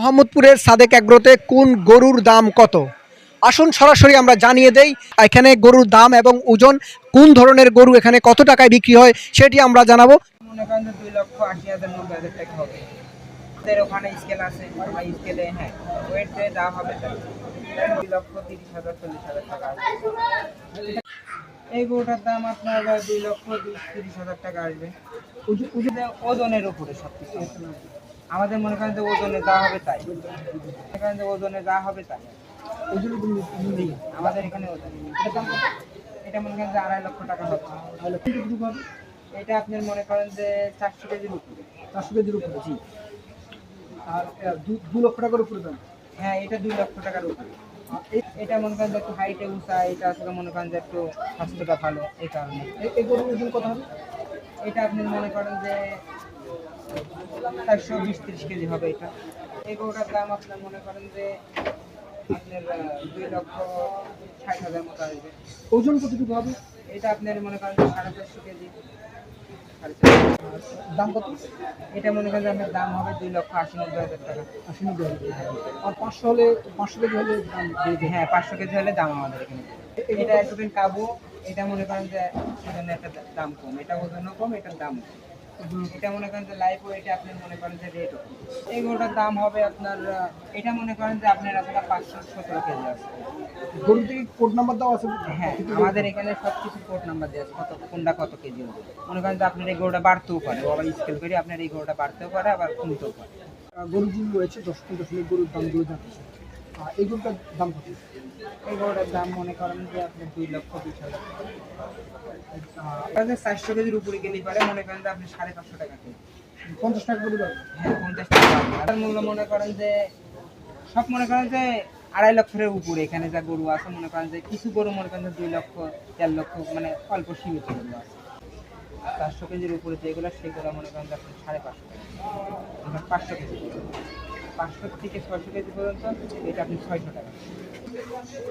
মোহাম্মদপুরের সাদেক এগ্রোতে কোন গরুর দাম কত? আসুন সরাসরি আমরা জানিয়ে দেই, এখানে গরুর দাম এবং ওজন, কোন ধরনের গরু এখানে কত টাকায় বিক্রি হয় সেটি আমরা জানাব। দুই লক্ষ আশি হাজার হবে। স্কেল আছে হ্যাঁ ওয়েট আসবে। এই গরুটার দাম আপনার দুই লক্ষ তিরিশ হাজার টাকা আসবে। ওজন- ওজন- ওজনের আমাদের মনে করেন যে ওজনে যা হবে তাই। মনে করেন যে ওজনে যা হবে তাই। আমাদের এখানে ওজন? এটা মনে করেন যে আড়াই লক্ষ টাকা হবে। এটা আপনি মনে করেন যে চারশো কেজির উপরে। চারশো কেজির উপরে জি। আর দু লক্ষ টাকার উপরে দাম হ্যাঁ এটা দুই লক্ষ টাকার উপরে। এটা মনে করেন যে একটু হাইটে উঁচা এটা আসলে মনে করেন যে একটু স্বাস্থ্যটা ভালো এই কারণে। এই গরুর ওজন কত হবে? এটা আপনি মনে করেন যে চারশো বিশ ত্রিশ কেজি হবে এটা। এই গরুটার দাম আপনার মনে করেন যে আপনার দুই লক্ষ ষাট হাজার মতো আসবে। ওজন কতটুকু হবে? এটা আপনার মনে করেন সাড়ে চারশো কেজি। দাম কত? এটা মনে করেন যে আপনার দাম হবে দুই লক্ষ আশি নব্বই হাজার টাকা। আশি নব্বই আর পাঁচশো হলে পাঁচশো কেজি হলে দাম হ্যাঁ পাঁচশো কেজি হলে দাম আমাদের এখানে। এটা একটু কাবু এটা মনে করেন যে একটা দাম কম এটা ওজনও কম এটার দাম কম। এটা মনে করেন যে লাইফ এটা আপনি মনে করেন যে রেট এই গরুটার দাম হবে আপনার এটা মনে করেন যে আপনার আসলে পাঁচশো সতেরো কেজি আছে। গরু থেকে কোড নাম্বার দেওয়া আছে? হ্যাঁ আমাদের এখানে সব কিছু কোড নাম্বার দেওয়া আছে কত কোনটা কত কেজি হবে। মনে করেন যে আপনার এই গরুটা বাড়তেও পারে আবার স্কেল করে আপনার এই গরুটা বাড়তেও পারে আবার কমতেও পারে। গরুগুলো রয়েছে দশ পনেরো গরুর দামগুলো জানতেছে এই গরুটার দাম কত? এই গরুটার দাম মনে করেন যে আপনার দুই লক্ষ বিশ হাজার টাকা চারশো কেজির উপরে গেলেই পারে মনে করেন যে আপনি সাড়ে পাঁচশো টাকা পঞ্চাশ টাকা করে হ্যাঁ পঞ্চাশ টাকা। মূল্য মনে করেন যে সব মনে করেন যে আড়াই লক্ষের উপরে এখানে যা গরু আছে মনে করেন যে কিছু গরু মনে করেন যে দুই লক্ষ চার লক্ষ মানে অল্প সীমিত গরু আছে। চারশো কেজির উপরে যেগুলো সেগুলো মনে করেন যে আপনি সাড়ে পাঁচশো টাকা। পাঁচশো কেজি। পাঁচশো থেকে ছয়শো কেজি পর্যন্ত এটা আপনি ছয়শো টাকা।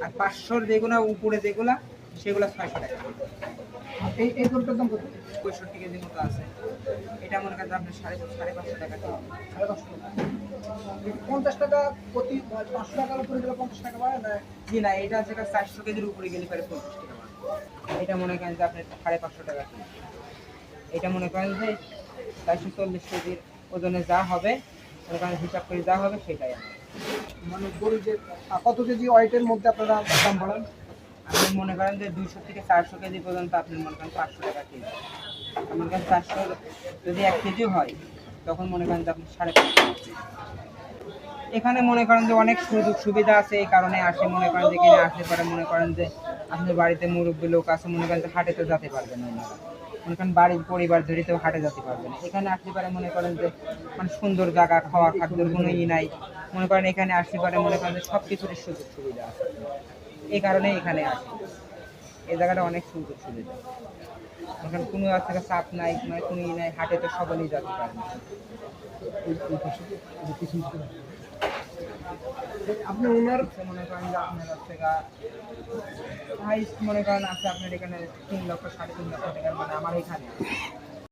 আর পাঁচশোর যেগুলো উপরে যেগুলো সেগুলো ছয়শো টাকা। এই এই গরুটার দাম কত? পঁয়ষট্টি কেজির মতো আছে। এটা মনে করেন যে আপনি সাড়ে সাড়ে পাঁচশো টাকা। সাড়ে পাঁচশো টাকা। পঞ্চাশ টাকা প্রতি পাঁচশো টাকার উপরে গেলে পঞ্চাশ টাকা বাড়ে না? জি না এটা হচ্ছে চারশো কেজির উপরে গেলে পারে পঞ্চাশ টাকা এটা মনে করেন যে আপনার সাড়ে পাঁচশো টাকা এটা মনে করেন যে চারশো চল্লিশ কেজির ওজনে যা হবে করেন হিসাব করে যা হবে সেটাই আমার মানে গরু যে কত কেজি ওয়েটের মধ্যে আপনারা দাম বাড়ান আপনি মনে করেন যে দুইশো থেকে চারশো কেজি পর্যন্ত আপনি মনে করেন পাঁচশো টাকা কেজি মনে করেন চারশো যদি এক কেজি হয় তখন মনে করেন যে আপনি সাড়ে পাঁচশো। এখানে মনে করেন যে অনেক সুযোগ সুবিধা আছে এই কারণে আসে মনে করেন যে এখানে আসতে পারে মনে করেন যে আপনার বাড়িতে মুরব্বী লোক আছে মনে করেন যে হাটে তো যেতে পারবেন না ওনারা। মনে করেন বাড়ির পরিবার ধরে তো হাটে যেতে পারবে না। এখানে আসতে পারে মনে করেন যে মানে সুন্দর জায়গা, খাওয়া, খাদ্যের কোনো ই নাই। মনে করেন এখানে আসতে পারে মনে করেন যে সব কিছুরই সুযোগ সুবিধা আছে। এই কারণে এখানে আসে। এই জায়গাটা অনেক সুযোগ সুবিধা। এখানে কোনো আর থেকে চাপ নাই মানে কোনো ই নাই, হাটে তো সকলেই যেতে পারে আপনি ওনার মনে করেন যে আপনার হচ্ছে হাইস্ট মনে করেন আছে আপনার এখানে তিন লক্ষ, সাড়ে তিন লক্ষ টাকার মানে আমার এখানে?